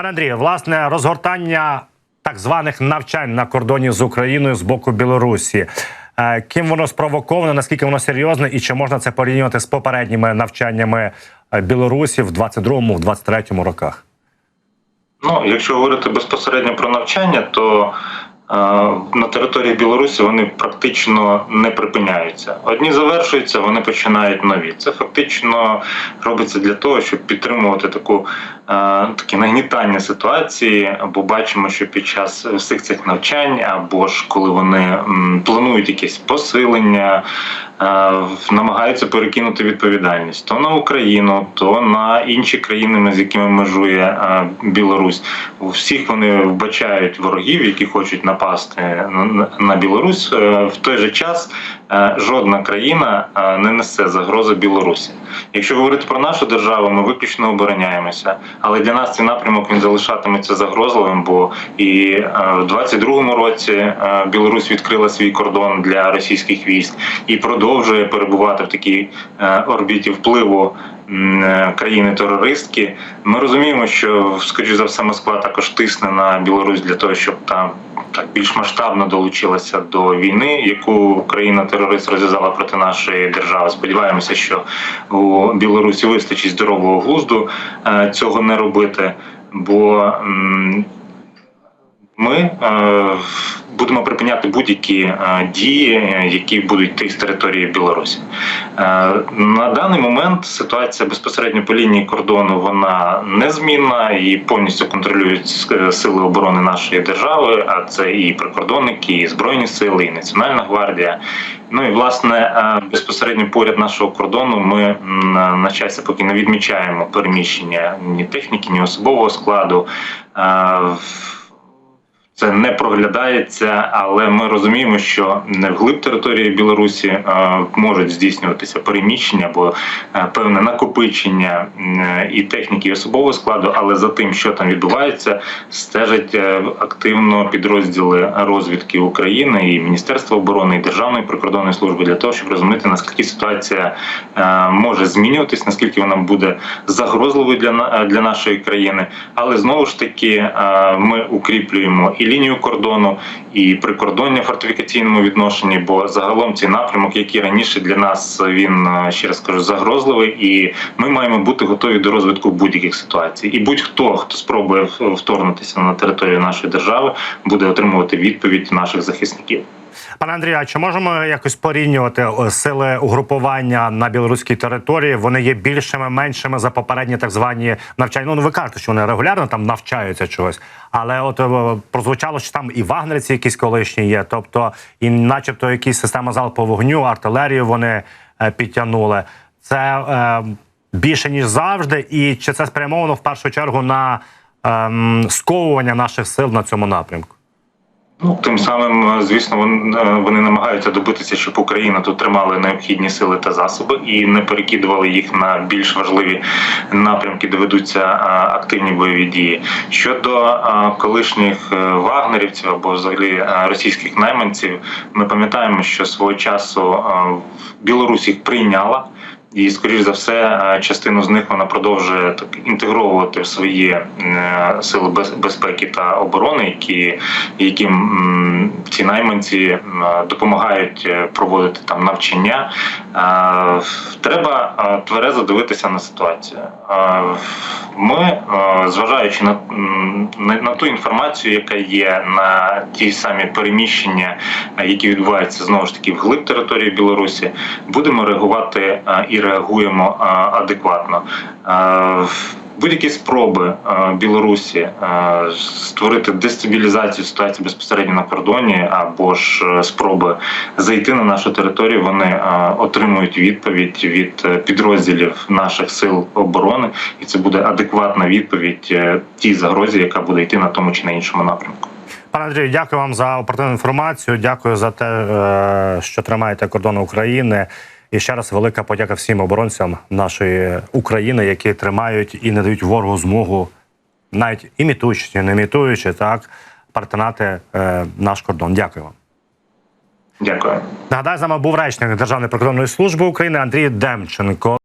Пане Андрію, власне, розгортання так званих навчань на кордоні з Україною з боку Білорусі. Е, Ким воно спровоковано, наскільки воно серйозне, і чи можна це порівнювати з попередніми навчаннями білорусів Білорусі в 22-му, в 23-му роках? Ну, якщо говорити безпосередньо про навчання, то е, на території Білорусі вони практично не припиняються. Одні завершуються, вони починають нові. Це фактично робиться для того, щоб підтримувати таку е, таке нагнітання ситуації, бо бачимо, що під час всіх цих навчань, або ж коли вони планують якесь посилення. Е, Намагаються перекинути відповідальність то на Україну, то на інші країни, з якими межує е, Білорусь. Всіх вони вбачають ворогів, які хочуть напасти на- Білорусь. Е, В той же час жодна країна не несе загрози Білорусі. Якщо говорити про нашу державу, ми виключно обороняємося, але для нас цей напрямок він залишатиметься загрозливим, бо і е, в 22-му році е, Білорусь відкрила свій кордон для російських військ і продовжує перебувати в такій е, орбіті впливу країни-терористки. Ми розуміємо, що скоріш за все Москва також тисне на Білорусь для того, щоб там так більш масштабно долучилася до війни, яку країна-терорист розв'язала проти нашої держави. Сподіваємося, що у Білорусі вистачить здорового глузду е, цього не робити, бо ми е, будемо припиняти будь-які е, дії, е, які будуть йти з території Білорусі. На даний момент ситуація безпосередньо по лінії кордону вона незмінна і повністю контролюють сили оборони нашої держави. А це і прикордонники, і збройні сили, і Національна гвардія. Ну і власне безпосередньо поряд нашого кордону ми на часі поки не відмічаємо переміщення ні техніки, ні особового складу. Це не проглядається, але ми розуміємо, що не вглиб території Білорусі е, можуть здійснюватися переміщення або е, певне накопичення е, і техніки, і особового складу. Але за тим, що там відбувається, стежать активно підрозділи розвідки України і Міністерства оборони і Державної прикордонної служби для того, щоб розуміти наскільки ситуація може змінюватись, наскільки вона буде загрозливою для для нашої країни. Але знову ж таки ми укріплюємо і лінію кордону, і прикордоння в фортифікаційному відношенні. Бо загалом цей напрямок, який раніше для нас він е, ще раз кажу, загрозливий, і ми маємо бути готові до розвитку будь-яких ситуацій. І будь-хто хто спробує вторгнутися на територію нашої держави, буде отримувати відповідь наших захисників. Пане Андрію, а чи можемо якось порівнювати сили угрупування на білоруській території? Вони є більшими, меншими за попередні так звані навчання. Ну ви кажете, що вони регулярно там навчаються чогось, але от е, прозвучало, що там і вагнерці якісь колишні є, тобто і, начебто, якісь системи залпового вогню, артилерію вони е, підтягнули. Це е, більше ніж завжди, і чи це спрямовано в першу чергу на ем, сковування наших сил на цьому напрямку? Ну, тим самим, е, звісно, е, вони намагаються добитися, щоб Україна тут тримала необхідні сили та засоби і не перекидували їх на більш важливі напрямки, де ведуться е, активні бойові дії. Щодо колишніх вагнерівців або взагалі російських найманців, ми пам'ятаємо, що свого часу Білорусь їх прийняла. І, скоріш за все, е, частину з них вона продовжує так інтегровувати в свої е, сили без- безпеки та оборони, які яким ці найманці допомагають е, проводити там навчання. Треба тверезо дивитися на ситуацію. Ми, зважаючи на, на, ту інформацію, яка є на ті самі переміщення, які відбуваються знову ж таки вглиб території Білорусі, будемо реагувати е, реагуємо е, адекватно. Е, Будь-які спроби е, Білорусі створити дестабілізацію ситуації безпосередньо на кордоні, або ж спроби зайти на нашу територію, вони отримують відповідь від підрозділів наших сил оборони, і це буде адекватна відповідь тій загрозі, яка буде йти на тому чи на іншому напрямку. Пане Андрію, дякую вам за оперативну інформацію. Дякую за те, що тримаєте кордони України. І ще раз велика подяка всім оборонцям нашої України, які тримають і не дають ворогу змогу, навіть імітуючи, чи не імітуючи, так перетинати е, наш кордон. Дякую вам. Дякую. Нагадаю, з нами був речник Державної прикордонної служби України Андрій Демченко.